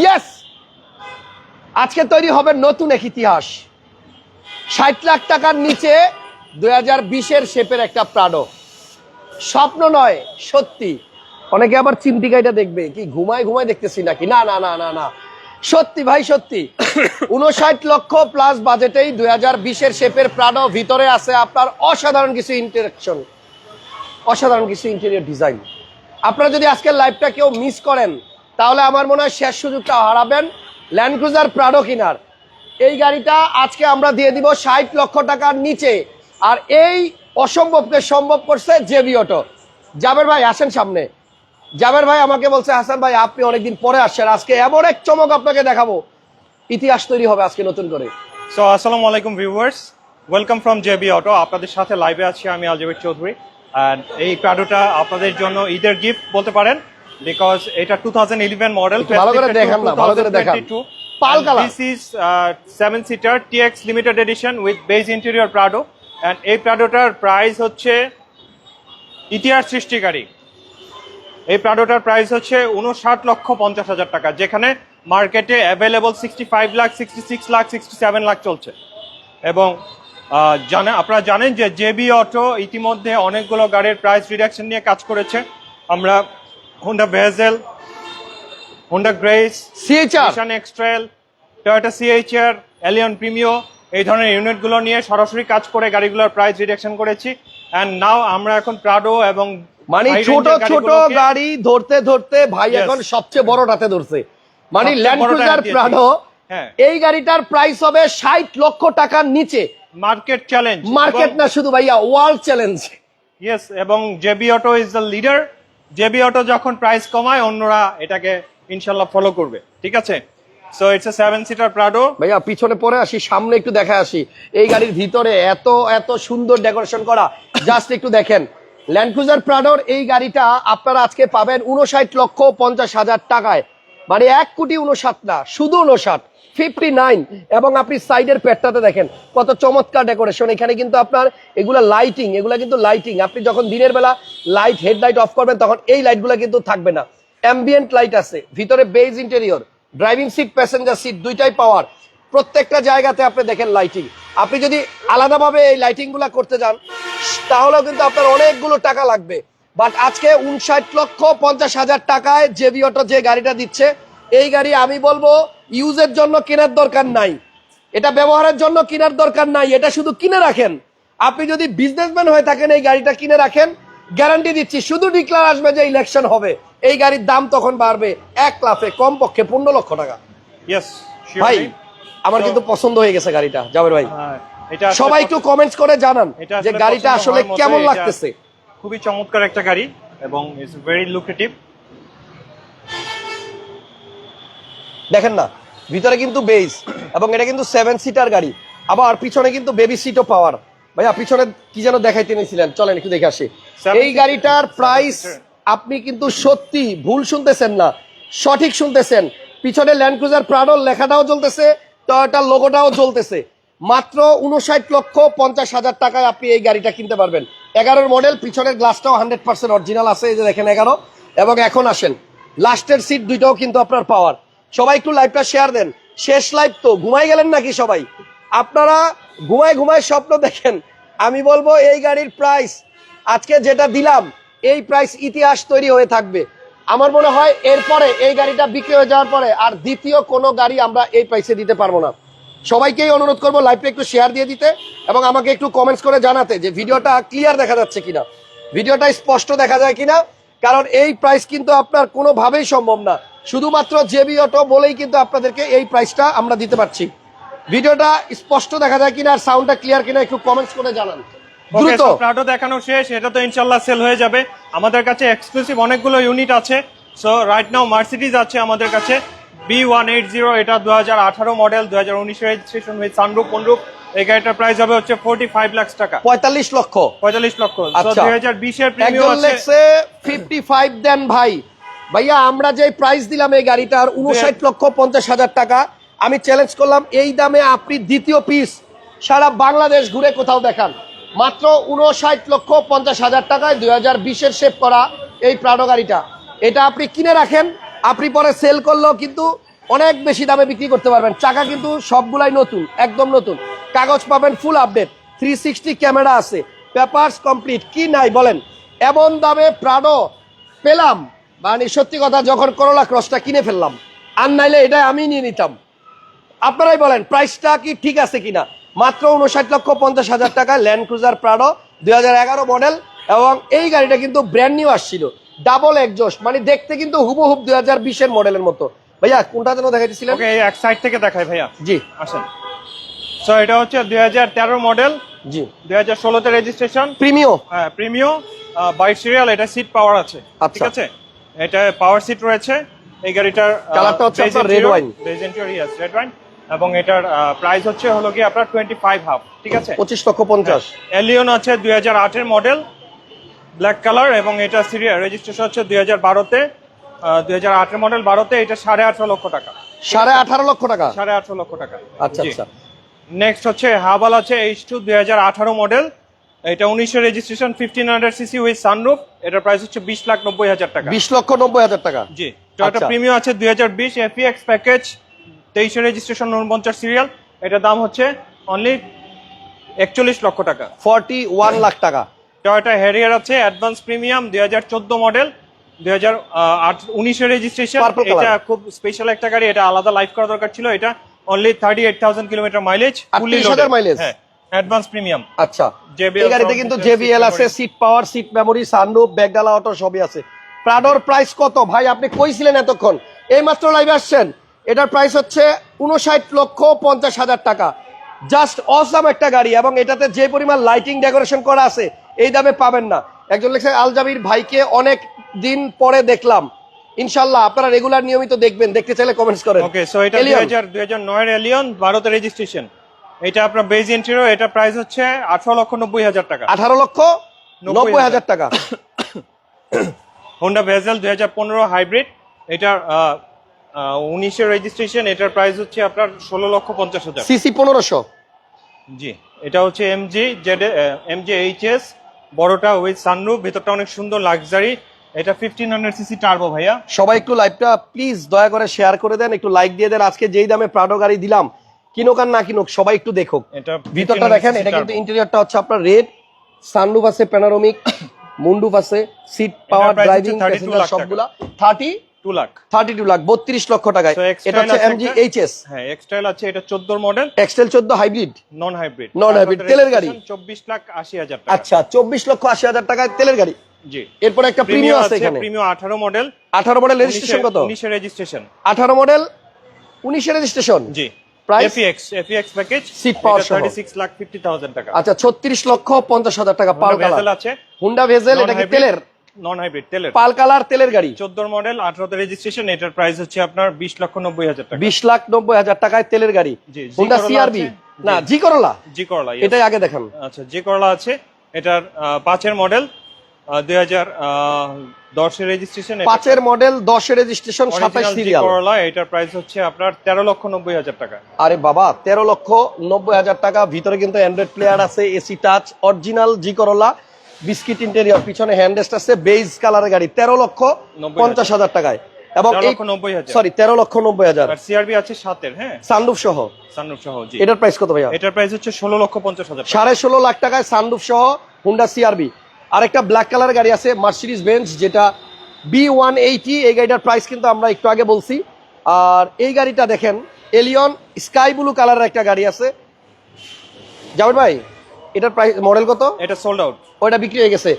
Yes আজকে তৈরি হবে নতুন এক ইতিহাস। ষাট লাখ টাকার নিচে দুই হাজার বিশের শেপের একটা প্রাডো স্বপ্ন নয় সত্যি। অনেকে আবার চিন্তিকাইটা দেখবে কি ঘুমায় ঘুমায় দেখতেছি নাকি? না না না না না। সত্যি ভাই সত্যি। উনষাট লক্ষ প্লাস বাজেটেই দুই হাজার বিশের শেপের প্রাডো ভিতরে আছে আপনার অসাধারণ কিছু ইন্টারেকশন অসাধারণ কিছু ইন্টেরিয়র ডিজাইন আপনারা যদি আজকের লাইভটা কেউ মিস করেন তাহলে আমার মনে হয় শেষ সুযোগটা হারাবেন ল্যান্ড ক্রুজার প্রাডো কিনার। এই গাড়িটা আজকে আমরা দিয়ে দিব ষাট লক্ষ টাকার নিচে। আর এই অসম্ভবকে সম্ভব করছে জেবি অটো। জাবের ভাই, আসেন সামনে। জাবের ভাই আমাকে বলছে, হাসান ভাই, আপনি অনেকদিন পরে আসছেন। আজকে এমন এক চমক আপনাকে দেখাবো। ইতিহাস তৈরি হবে আজকে নতুন করে। সো আসসালামু আলাইকুম viewers welcome from JB auto আপনাদের সাথে লাইভে আছি আমি আলজাবির চৌধুরী। অ্যান্ড এই প্রাডোটা আপনাদের জন্য ঈদের গিফট বলতে পারেন। বিকজ এটা টু থাউজেন্ড ইলেভেন মডেল একটু ভালো করে দেখান না, ভালো করে দেখান। Pearl colour। This is seven seater TX limited edition with beige interior Prado and এই প্রাডোটার প্রাইস হচ্ছে ইতিহাস সৃষ্টিকারী এই প্রাডোটার প্রাইস হচ্ছে উনষাট লক্ষ পঞ্চাশ হাজার টাকা যেখানে মার্কেটে available sixty five lakh sixty six lakh sixty seven lakh চলছে এবং জানে আপনারা জানেন যে জেবি অটো ইতিমধ্যে অনেকগুলো গাড়ির প্রাইস রিডাকশন নিয়ে কাজ করেছে আমরা Honda Vezel Honda Grace CHR Nissan X Trail Toyota CHR Allion Premio এই ধরনের ইউনিটগুলো নিয়ে সরাসরি কাজ করে গাড়িগুলোর প্রাইস রিডাকশন করেছি অ্যান্ড নাও আমরা এখন প্রাডো এবং মানে ছোট ছোট গাড়ি ধরতে ধরতে ভাই. এখন সবচেয়ে বড়টাতে ধরছে মানে ল্যান্ড ক্রুজার। প্রাডো। এই গাড়িটার প্রাইস হবে ষাট লক্ষ টাকার নিচে মার্কেট চ্যালেঞ্জ মার্কেট না শুধু ভাইয়া ওয়ার্ল্ড চ্যালেঞ্জ ইয়েস এবং JB auto is the leader JB auto যখন প্রাইস কমায়, অন্যরা এটাকে ইনশাল্লাহ ফলো করবে। ঠিক আছে? So it's a seven seater Prado ভাইয়া, পিছনে পরে আসি, সামনে একটু দেখা আসি। এই গাড়ির ভিতরে এত এত সুন্দর ডেকোরেশন করা। জাস্ট একটু দেখেন। ল্যান্ড ক্রুজার প্রাডোর এই গাড়িটা আপনারা আজকে পাবেন উনষাট লক্ষ পঞ্চাশ হাজার টাকায়। মানে এক কোটি উনষাট না, শুধু উনষাট ফিফটি নাইন এবং আপনি সাইডের পেটটাতে দেখেন কত চমৎকার ডেকোরেশন। এখানে কিন্তু আপনার এগুলা লাইটিং, এগুলা কিন্তু লাইটিং। আপনি যখন দিনের বেলা লাইট, হেডলাইট অফ করবেন, তখন এই লাইটগুলো কিন্তু থাকবে না। অ্যাম্বিয়েন্ট লাইট আছে, ভিতরে beige interior, driving seat, passenger seat, দুইটাই পাওয়ার। প্রত্যেকটা জায়গাতে আপনি দেখেন লাইটিং। আপনি যদি আলাদাভাবে এই লাইটিংগুলা করতে যান, তাহলেও কিন্তু আপনার অনেকগুলো টাকা লাগবে। বাট আজকে উনষাট লক্ষ পঞ্চাশ হাজার টাকায় জেবি অটো যে গাড়িটা দিচ্ছে, এই গাড়ি আমি বলব ইউজের জন্য কেনার দরকার নাই। এটা ব্যবহারের জন্য কেনার দরকার নাই এটা শুধু কিনে রাখেন। আপনি যদি বিজনেসম্যান হয়ে থাকেন এই গাড়িটা কিনে রাখেন গ্যারান্টি দিচ্ছি শুধু ডিক্লার আসবে যে ইলেকশন হবে। এই গাড়ির দাম তখন বাড়বে এক লাফে কমপক্ষে পনেরো লক্ষ টাকা। ভাই আমার কিন্তু পছন্দ হয়ে গেছে গাড়িটা জাবের ভাই। সবাই একটু কমেন্টস করে জানান যে গাড়িটা আসলে কেমন লাগতেছে। খুবই চমৎকার একটা গাড়ি এবং ইটস ভেরি লুক্রেটিভ দেখেন না ভিতরে কিন্তু বেস এবং এটা কিন্তু সেভেন সিটার গাড়ি। আবার পিছনে কিন্তু বেবি সিটও পাওয়ার। ভাইয়া পিছনে কি যেন দেখাইতে নিয়েছিলেন চলেন একটু দেখে আসি। এই গাড়িটার প্রাইস আপনি কিন্তু সত্যি ভুল শুনতেছেন না সঠিক শুনতেছেন। পিছনে ল্যান্ড ক্রুজার প্রাডোর লেখাটাও চলতেছে টয়োটার লোগোটাও চলতেছে মাত্র উনষাট লক্ষ পঞ্চাশ হাজার টাকায় আপনি এই গাড়িটা কিনতে পারবেন। এগারোর মডেল পিছনের গ্লাসটাও হান্ড্রেড পার্সেন্ট অরিজিনাল আছে এই যে দেখেন এগারো। এবং এখন আসেন লাস্টের সিট দুইটাও কিন্তু আপনার পাওয়ার সবাই একটু লাইভটা শেয়ার দেন। শেষ লাইভ তো ঘুমাই গেলেন নাকি সবাই? আপনারা ঘুমায় ঘুমায় স্বপ্ন দেখেন। আমি বলব এই গাড়ির প্রাইস আজকে যেটা দিলাম, এই প্রাইস ইতিহাস তৈরি হয়ে থাকবে। আমার মনে হয় এরপরে এই গাড়িটা বিক্রি হয়ে যাওয়ার পরে আর দ্বিতীয় কোনো গাড়ি আমরা এই প্রাইসে দিতে পারব না। সবাইকেই অনুরোধ করব লাইভটা একটু শেয়ার দিয়ে দিতে এবং আমাকে একটু কমেন্টস করে জানাতে যে ভিডিওটা ক্লিয়ার দেখা যাচ্ছে কিনা। ভিডিওটা স্পষ্ট দেখা যায় কিনা? কারণ এই প্রাইস কিন্তু আপনার কোনোভাবেই সম্ভব না। শুধুমাত্র জেবি অটো বলেই কিন্তু আপনাদেরকে এই প্রাইসটা আমরা দিতে পারছি। ভিডিওটা স্পষ্ট দেখা যায় কিনা আর সাউন্ডটা ক্লিয়ার কিনা একটু কমেন্টস করে জানান। দ্রুত। দেখানো শেষ এটা তো ইনশাল্লাহ সেল হয়ে যাবে। আমাদের কাছে এক্সক্লুসিভ অনেকগুলো ইউনিট আছে। সো রাইট নাও মার্সিডিজ আছে আমাদের কাছে। বি ওয়ান এইট জিরো এটা দু হাজার আঠারো মডেল দু হাজার উনিশ রেজিস্ট্রেশন উইথ সানরুপ পনরুপ এই গাড়িটার প্রাইস হবে হচ্ছে ফোর্টি ফাইভ লাখ টাকা। পঁয়তাল্লিশ লক্ষ। পঁয়তাল্লিশ লক্ষ। আচ্ছা। দুই হাজার বিশের প্রিমিয়াম আছে। ফিফটি ফাইভ দেন ভাই। ভাইয়া, আমরা যে প্রাইস দিলাম এই গাড়িটার উনষাট লক্ষ পঞ্চাশ হাজার টাকা, আমি চ্যালেঞ্জ করলাম, এই দামে আপনি দ্বিতীয় পিস সারা বাংলাদেশ ঘুরে কোথাও দেখান। মাত্র উনষাট লক্ষ পঞ্চাশ হাজার টাকায় দুই হাজার বিশের শেপ করা এই প্রাডো গাড়িটা। এটা আপনি কিনে রাখেন, আপনি পরে সেল করলেও কিন্তু অনেক বেশি দামে বিক্রি করতে পারবেন। চাকা কিন্তু সবগুলাই নতুন, একদম নতুন। কাগজ পাবেন full update three sixty camera আছে পেপারস কমপ্লিট কি নাই বলেন? এমন দামে প্রাডো পেলাম। মানে সত্যি কথা যখন করোলা ক্রসটা কিনে ফেললাম আর নাইলে এটা আমি নিয়ে নিতাম। আপনারাই বলেন প্রাইসটা কি ঠিক আছে কিনা? মাত্র উনষাট লক্ষ পঞ্চাশ হাজার টাকা ল্যান্ড ক্রুজার প্রাডো দুই হাজার এগারো মডেল এবং এই গাড়িটা কিন্তু ব্র্যান্ড নিউ আসছিল। ডাবল একজস্ট মানে দেখতে কিন্তু হুবহুব দুই হাজার বিশের মডেলের মতো। ভাইয়া কোনটা যেন দেখাইতেছিলেন? এক সাইড থেকে দেখাই ভাইয়া। জি। আসেন। সো এটা হচ্ছে দুই হাজার তেরো মডেল জি। দুই হাজার ষোলোতে রেজিস্ট্রেশন প্রিমিও হ্যাঁ প্রিমিও বাইক সিরিয়াল এটা সিট পাওয়ার আছে। আচ্ছা। ঠিক আছে? এটা পাওয়ার সিট রয়েছে। এই গাড়িটার কালারটা হচ্ছে আপনার red wine। Red yes red wine এবং এটার প্রাইস হচ্ছে হলো কি আপনার টোয়েন্টি ফাইভ হাফ ঠিক আছে? পঁচিশ লক্ষ পঞ্চাশ। এলিয়ন আছে দুই হাজার আটের মডেল ব্ল্যাক কালার এবং এটা সিরিয়াল রেজিস্ট্রেশন হচ্ছে দুই হাজার বারোতে দুই হাজার আটের মডেল বারোতে এটা সাড়ে আঠারো লক্ষ টাকা। সাড়ে আঠারো লক্ষ টাকা? সাড়ে আঠারো লক্ষ টাকা। আচ্ছা আচ্ছা। নেক্সট হচ্ছে হাবাল আছে এইচ টু দুই হাজার আঠারো মডেল এটা উনিশের registration fifteen hundred CC with sunroof এটার প্রাইস হচ্ছে বিশ লাখ নব্বই হাজার টাকা। বিশ লক্ষ নব্বই হাজার টাকা। জি টয়োটা আচ্ছা। প্রিমিয়াম আছে দুই হাজার বিশ এফিএক্স প্যাকেজ তেইশের রেজিস্ট্রেশন উনপঞ্চাশ সিরিয়াল এটার দাম হচ্ছে অনলি একচল্লিশ লক্ষ টাকা। ফর্টি ওয়ান লাখ টাকা। টয়োটা হ্যারিয়ার আছে অ্যাডভান্স প্রিমিয়াম দুই হাজার চোদ্দ মডেল দুই হাজার আট উনিশের রেজিস্ট্রেশন এটা খুব স্পেশাল একটা গাড়ি এটা আলাদা লাইফ করা দরকার ছিল এটা only thirty eight thousand kilometre mileage 38,000 mileage? হ্যাঁ। Advance premium. আচ্ছা। এই গাড়িতে কিন্তু জেবিএল আছে seat power seat memory sunroof ব্যাগডালা auto সবই আছে। প্রাডোর প্রাইস কত? ভাই আপনি কইছিলেন এতক্ষণ। এই মাত্র লাইভে আসছেন। এটার প্রাইস হচ্ছে উনষাট লক্ষ পঞ্চাশ হাজার টাকা। জাস্ট অসাম একটা গাড়ি এবং এটাতে যে পরিমাণ লাইটিং ডেকোরেশন করা আছে এই দামে পাবেন না। একজন লেখছে আলজাবির ভাইকে অনেক দিন পরে দেখলাম। ইনশাল্লাহ আপনারা রেগুলার নিয়মিত দেখবেন দেখতে চাইলে কমেন্টস করেন। ওকে সো এটা দুই Alien। হাজার দুই হাজার এলিয়ন বারোতে রেজিস্ট্রেশন এটা আপনার বেজ ইন্টেরিয়র এটা প্রাইস হচ্ছে আঠারো লক্ষ নব্বই হাজার টাকা। আঠারো লক্ষ নব্বই হাজার। টাকা। হোন্ডা ভেজেল দুই হাজার পনেরো হাইব্রিড এটার উনিশের রেজিস্ট্রেশন এটার প্রাইস হচ্ছে আপনার ষোলো লক্ষ পঞ্চাশ হাজার। সিসি পনেরোশো। জি এটা হচ্ছে এমজি জেড এমজি এইচএস বড়টা উইথ সানরুফ ভেতরটা অনেক সুন্দর লাক্সারি এটা ফিফটিন হান্ড্রেড সিসি টার্বো ভাইয়া। সবাই একটু লাইভটা প্লিজ দয়া করে শেয়ার করে দেন একটু লাইক দিয়ে দেন। আজকে যেই দামে প্রাডো গাড়ি দিলাম কিনুক আর না কিনুক সবাই একটু দেখুক। ভিতরটা দেখেন এটা কিন্তু ইন্টেরিয়রটা হচ্ছে আপনার রেড সানরুফ আছে প্যানারোমিক মুন্ডুফ আছে সিট পাওয়ার ড্রাইভিং 32 প্যাসেঞ্জার সবগুলা। Thirty two lakh thirty two lakh বত্রিশ লক্ষ টাকায়। এটা হচ্ছে এমজি একটা? এইচ এস হ্যাঁ এক্সটাইল আছে এটা চোদ্দোর মডেল এক্সটেল চোদ্দ হাইব্রিড নন হাইব্রিড Non-hybrid, তেলের গাড়ি। চব্বিশ লাখ আশি হাজার টাকা। আচ্ছা চব্বিশ লক্ষ আশি হাজার টাকায় তেলের গাড়ি। জি। এরপর একটা প্রিমিয়াম আছে এখানে। প্রিমিয়াম আঠারো মডেল আঠারো মডেল রেজিস্ট্রেশন কত? রেজিস্ট্রেশন আঠারো মডেল উনিশে রেজিস্ট্রেশন জি? F EX F EX package. Lakh thousand টাকা। আচ্ছা ছত্রিশ লক্ষ পঞ্চাশ হাজার টাকা কালার। আছে। হুন্ডা ভেজেল এটা কি তেলের? নন হাইব্রিড তেলের। পাল কালার তেলের গাড়ি। চোদ্দোর মডেল আঠারোতে রেজিস্ট্রেশন এটার প্রাইস হচ্ছে আপনার বিশ লক্ষ নব্বই হাজার টাকা। বিশ লাখ নব্বই হাজার টাকায় তেলের গাড়ি। হুন্ডা সিআরবি না জি। করলা জি করলা এটাই আগে দেখান। আচ্ছা জি করলা আছে। এটার পাঁচের মডেল দুই হাজার দশের রেজিস্ট্রেশন পাঁচের মডেল দশের রেজিস্ট্রেশন সাতাশ সিরিয়াল করলা এটার প্রাইস হচ্ছে আপনার তেরো লক্ষ নব্বই হাজার টাকা। আরে বাবা তেরো লক্ষ নব্বই হাজার টাকা। ভিতরে কিন্তু অ্যান্ড্রয়েড প্লেয়ার আছে এসি টাচ অরিজিনাল জি করলা বিস্কিট ইন্টেরিয়র পিছনে হ্যান্ডেস্ট আছে বেজ কালারের গাড়ি তেরো লক্ষ পঞ্চাশ হাজার টাকায়। এবং সরি তেরো লক্ষ নব্বই হাজার। আর সিআরবি আছে সাতের হ্যাঁ? সানরুফ সহ। সানরুফ সহ এটার প্রাইস কত ভাইয়া? এটার প্রাইস হচ্ছে ষোলো লক্ষ পঞ্চাশ হাজার সাড়ে ষোলো লাখ টাকায় সানরুফ সহ হুন্ডা সিআরবি আরেকটা ব্ল্যাক কালারের গাড়ি আছে মার্সিডিজ বেঞ্চ যেটা বি ওয়ান এইটি এই গাড়িটার প্রাইস কিন্তু আমরা একটু আগে বলছি। আর এই গাড়িটা দেখেন এলিয়ন স্কাই ব্লু কালারের একটা গাড়ি আছে। জাভেদ ভাই এটার প্রাইস মডেল কত? এটা সোল্ড আউট ওইটা বিক্রি হয়ে গেছে।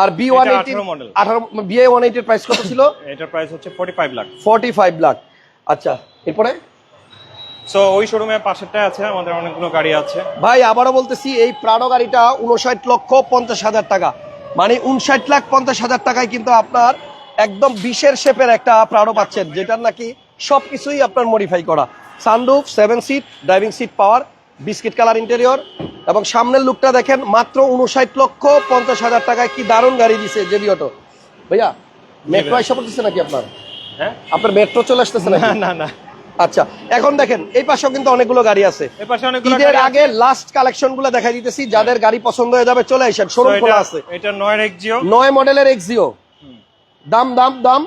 আর বি ওয়ান এইটি 18 model। আঠারো বিএ ওয়ান এইটির প্রাইস কত ছিল? এটার প্রাইস হচ্ছে forty five lakh forty five lakh আচ্ছা এরপরে? সো ওই শোরুমের পাশেরটায় আছে আমাদের অনেকগুলো গাড়ি আছে। ভাই আবারও বলতেছি এই প্রাডো গাড়িটা উনষাট লক্ষ পঞ্চাশ হাজার টাকা। মানে উনষাট লাখ পঞ্চাশ হাজার টাকায় কিন্তু আপনার একদম বিশের শেপের একটা প্রাডো পাচ্ছেন যেটার নাকি সবকিছুই আপনার মডিফাই করা। Sunroof seven seat driving seat power biscuit colour interior এবং সামনের লুকটা দেখেন মাত্র উনষাট লক্ষ পঞ্চাশ হাজার টাকায় কি দারুণ গাড়ি দিছে জেবি অটো ভাইয়া মেট্রো এসে পড়তেছে নাকি আপনার? হ্যাঁ? আপনার মেট্রো চলে আসতেছে না না না। আচ্ছা এখন দেখেন এই পাশেও কিন্তু অনেকগুলো গাড়ি আছে। ঈদের আগে লাস্ট কালেকশনগুলো দেখা দিতেছি যাদের গাড়ি পছন্দ হয়ে যাবে চলে আসেন শোরুম খোলা আছে। এটা নয়ের এক্সিও নয় মডেলের এক্সিও দাম দাম দাম?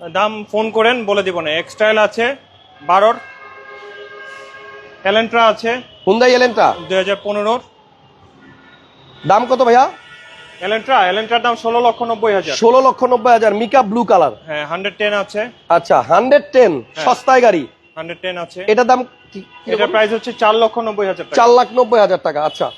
দাম ফোন করেন বলে দিব না। এক্সটাইল আছে বারোর। এলেন্ট্রা আছে হুন্দাই এলেন্ট্রা দুই হাজার পনেরোর। দাম কত ভাইয়া? এলেন্ট্রা এলেন্ট্রার দাম ষোলো লক্ষ নব্বই হাজার। ষোলো লক্ষ নব্বই হাজার মিকা ব্লু কালার হ্যাঁ হান্ড্রেড টেন আছে। আচ্ছা হান্ড্রেড টেন সস্তায় গাড়ি। হান্ড্রেড টেন আছে। এটার দাম কি- এটার প্রাইস হচ্ছে চার লক্ষ নব্বই হাজার টাকা। চার লাখ নব্বই হাজার টাকা আচ্ছা।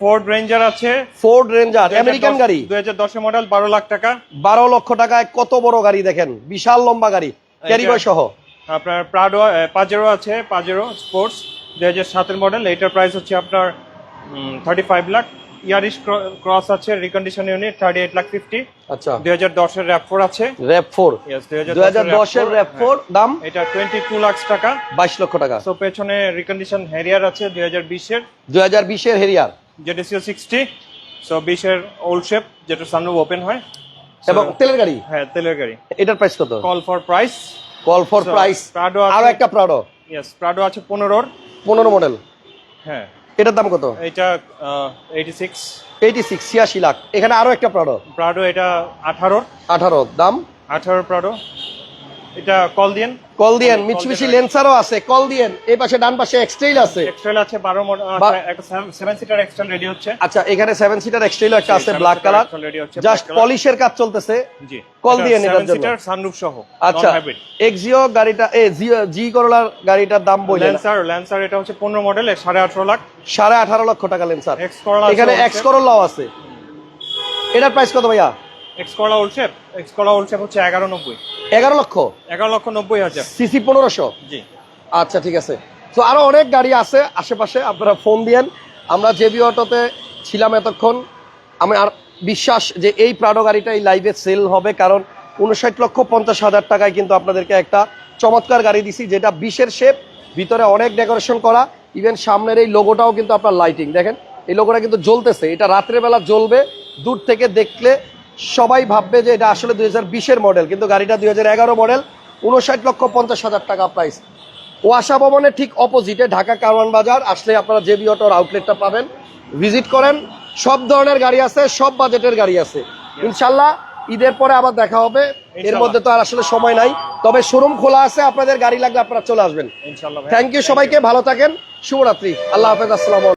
ফোর্ড রেঞ্জার আছে। ফোর্ড রেঞ্জার আমেরিকান গাড়ি। দুই হাজার দশের মডেল বারো লাখ টাকা। বারো লক্ষ টাকায় কত বড় গাড়ি দেখেন? বিশাল লম্বা গাড়ি ক্যারিবয় সহ। আপনার প্রাডো পাজেরো আছে পাজেরো স্পোর্টস দুই হাজার সাতের মডেল এটার প্রাইস হচ্ছে আপনার thirty five lakh. Yaris Cross আছে recondition unit thirty eight lakh fifty আচ্ছা। দুই হাজার দশের র্যাপ ফোর আছে। র্যাপ ফোর Yes, দুই হাজার দশের র্যাপ ফোর দাম? এটা টোয়েন্টি টু লাখ টাকা। বাইশ লক্ষ টাকা। সো পেছনে রিকন্ডিশন হ্যারিয়ার আছে দুই হাজার বিশের। দুই হাজার বিশের হেরিয়ার ছিল সিক্সটি সো বিশের ওল্ড শেপ যেটা সানরুফ ওপেন হয়। এবং তেলের গাড়ি? হ্যাঁ তেলের গাড়ি। এটার প্রাইস কত? Call for price call for price আছে- আরও একটা প্রাডো ইয়েস প্রাডো আছে পনেরোর। পনেরো মডেল হ্যাঁ। এটার দাম কত? এটা এইটি সিক্স এইটি সিক্স ছিয়াশি লাখ। এখানে আরও একটা প্রাডো প্রাডো এটা আঠারোর। আঠারো দাম? আঠারো প্রাডো এটা কল দিন কল দিয়েন দিয়ে লেন্সারও আছে কল দিয়েন। এই পাশে ডান পাশে এক্সট্রেল আছে। এক্সট্রেল আছে বারো মডেল একটা সেভেন সিটার এক্সট্রেল রেডি হচ্ছে। আচ্ছা এখানে সেভেন সিটার এক্সট্রেল একটা আছে ব্ল্যাক কালার জাস্ট পলিশের কাজ চলতেছে। জি। Call দিয়েন এটার জন্য। সিটার সানরুফ সহ আচ্ছা এক্সিও গাড়িটা এ জি করলার গাড়িটার দাম বললেন ল্যান্সার ল্যান্সার এটা হচ্ছে পনেরো মডেল সাড়ে আঠারো লাখ। সাড়ে আঠারো লক্ষ টাকা লেন্সার এক্স করলা এখানে এক্স করলাও আছে। এটার প্রাইস কত ভাইয়া? X Corolla old shape X Corolla old shape হচ্ছে এগারো নব্বই। এগারো লক্ষ? এগারো লক্ষ নব্বই হাজার। সিসি পনেরোশো? জি। আচ্ছা ঠিক আছে। তো আরও অনেক গাড়ি আছে আশেপাশে আপনারা ফোন দিয়েন। আমরা জেবি অটোতে ছিলাম এতক্ষণ। আমি আর বিশ্বাস যে এই প্রাডো গাড়িটা এই লাইভে সেল হবে কারণ উনষাট লক্ষ পঞ্চাশ হাজার টাকায় কিন্তু আপনাদেরকে একটা চমৎকার গাড়ি দিছি যেটা বিশের শেপ ভিতরে অনেক ডেকোরেশন করা ইভেন সামনের এই লোগোটাও কিন্তু আপনার লাইটিং দেখেন এই লোগোটা কিন্তু জ্বলতেছে এটা রাত্রেবেলা জ্বলবে দূর থেকে দেখলে সবাই ভাববে যে এটা আসলে দুই হাজার মডেল কিন্তু গাড়িটা দুই হাজার এগারো মডেল উনষাট লক্ষ পঞ্চাশ হাজার টাকা প্রাইস ওয়াসা ভবনের ঠিক অপোজিটে ঢাকা কারওয়ান বাজার আসলে আপনারা জেবি অটোর আউটলেটটা পাবেন। ভিজিট করেন সব ধরনের গাড়ি আছে সব বাজেটের গাড়ি আছে। ইনশাল্লাহ ঈদের পরে আবার দেখা হবে। এর মধ্যে তো আর আসলে সময় নাই। তবে শোরুম খোলা আছে আপনাদের গাড়ি লাগলে আপনারা চলে আসবেন। থ্যাংক ইউ সবাইকে ভালো থাকেন শুভরাত্রি। আল্লাহ হাফেজ আসসালাম